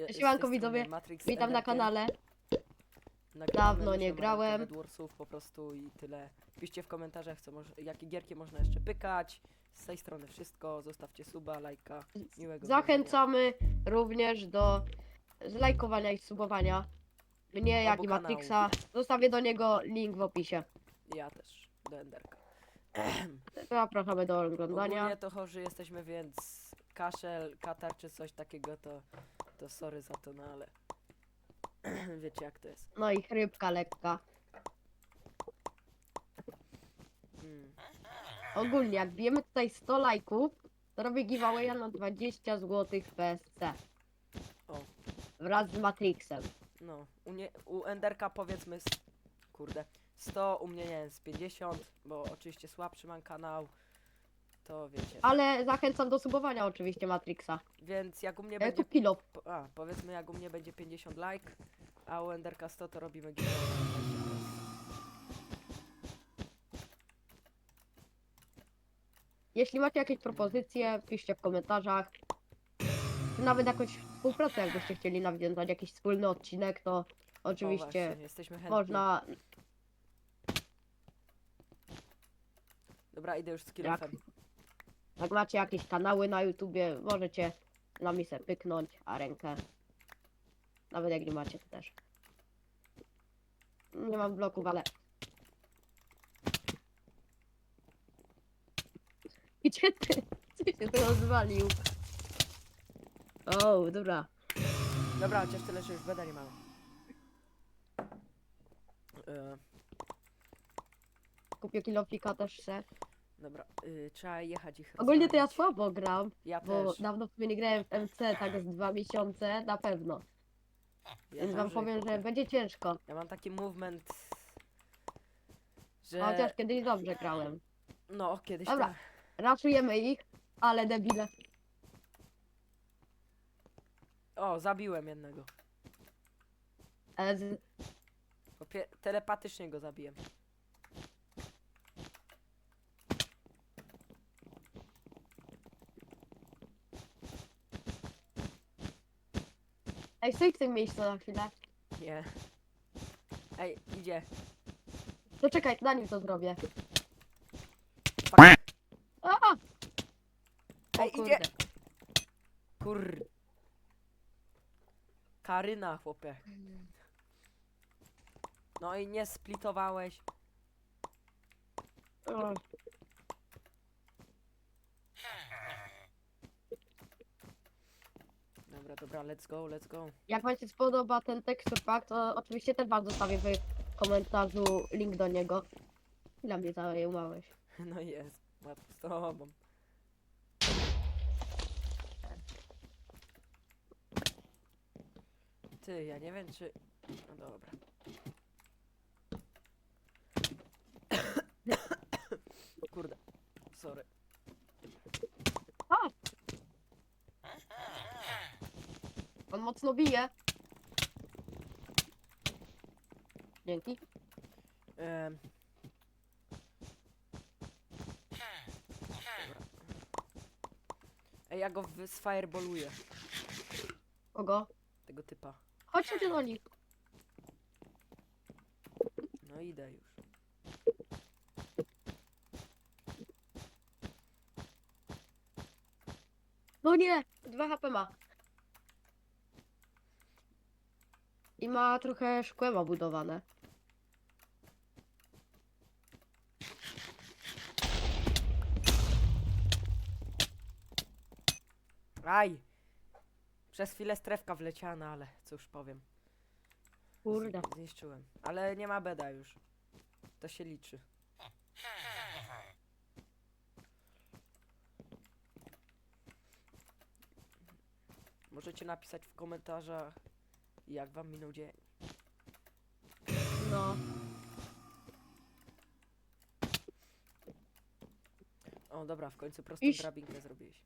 Je- z Siemanko, tej widzowie. strony Matrix Witam na kanale. Nagrywamy Dawno nie grałem. Warsów po prostu i tyle. Piszcie w komentarzach, co jakie gierki można jeszcze pykać. Z tej strony wszystko. Zostawcie suba, lajka. Miłego Zachęcamy również do zlajkowania i subowania. Mnie, jak i Matrixa. Zostawię do niego link w opisie. Ja też. Do Enderka. Zapraszamy do oglądania. Ogólnie to chorzy jesteśmy, więc kaszel, katar czy coś takiego to, to sorry za to, no ale wiecie jak to jest. No i chrypka lekka. Mm. Ogólnie, jak bijemy tutaj 100 lajków, to robię giveawaya na 20 zł w PSC. O. Wraz z Matrixem. No, u, nie, u Enderka powiedzmy, s- kurde, 100, u mnie nie wiem, z 50, bo oczywiście słabszy mam kanał, to wiecie. Ale zachęcam do subowania oczywiście Matrixa. Więc jak u mnie Ja będzie, kilo. po- a, powiedzmy jak u mnie będzie 50 like, a u Enderka 100, to robimy giveaway. Jeśli macie jakieś propozycje, piszcie w komentarzach. Czy nawet jakąś współpracę, jakbyście chcieli nawiązać jakiś wspólny odcinek, to O, oczywiście właśnie, jesteśmy chętni. można. Dobra, idę już z kilofem. Jak macie jakieś kanały na YouTubie, możecie na mi se pyknąć, a rękę. Nawet jak nie macie, to też. Nie mam bloków, ale. Gdzie ty? Co się tu rozwalił? O, dobra. Dobra, chociaż tyle, że już beda nie mamy. Kupię kilofika też se. Dobra, y, trzeba jechać ich Ogólnie to ja rozwalić. słabo gram, Ja bo też. dawno w sumie nie grałem w MC, tak z dwa miesiące, na pewno. Ja Więc wam też, powiem, że będzie ciężko. Ja mam taki movement, że... Chociaż kiedyś dobrze grałem. No, kiedyś Dobra. tak. Raszujemy ich, ale debile. O, zabiłem jednego. E, z... Telepatycznie go zabiłem. Ej, stój w tym miejscu na chwilę. Nie. Ej, idzie. To czekaj, na nim to zrobię. A! O Ej, kurde. idzie. Kur... Karyna, chłopie. No i nie splitowałeś. O, Dobra, dobra, let's go, let's go. Jak wam się spodoba ten texture pack, to oczywiście też wam zostawię w komentarzu link do niego. Ile mnie zajmowałeś? No jest, łatwo z tobą. Ty, ja nie wiem czy... No dobra. Kurde, sorry. Mocno bije. Dzięki. Em. Dobra. Ej, ja go sfireballuję, Kogo? tego typa. Chodźcie do nich. No idę już. No nie! 2 HP ma. I ma trochę szkłem budowane. Aj! Przez chwilę strefka wleciała, no ale cóż powiem. Z- Kurde. Zniszczyłem. Ale nie ma beda już. To się liczy. Możecie napisać w komentarzach, jak wam minął dzień. No. O, dobra, w końcu prostą Iść. drabinkę zrobiłeś.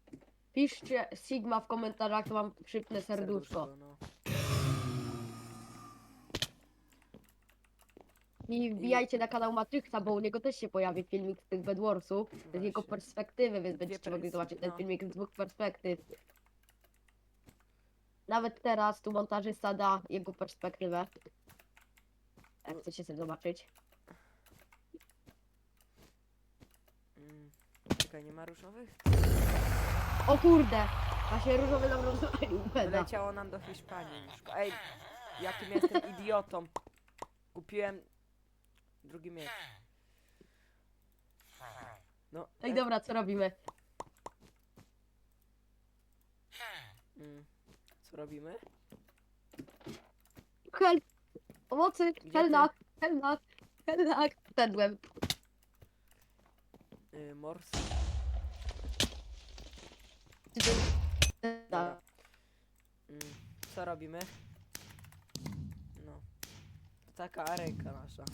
Piszcie Sigma w komentarzach, to wam przypnę serduszko. no. I wbijajcie na kanał Matrixa, bo u niego też się pojawi filmik z tych Bedwarsów. Z jego perspektywy, więc będziecie mogli zobaczyć ten no. filmik z dwóch perspektyw. Nawet teraz tu montażysta da jego perspektywę. Jak chcecie sobie zobaczyć. Mm, czekaj, nie ma różowych? O kurde! Właśnie różowy nam rozwalił peda. Leciało nam do Hiszpanii. Ej, jakim jestem idiotą. Kupiłem drugi miecz. No, Ej, e, dobra, co robimy? mm, robimy? Help! Pomocy! Helnak! Helnak! Helnak! Wpadłem. Y, mors. Tak. Mm, co robimy? No. Taka areka nasza.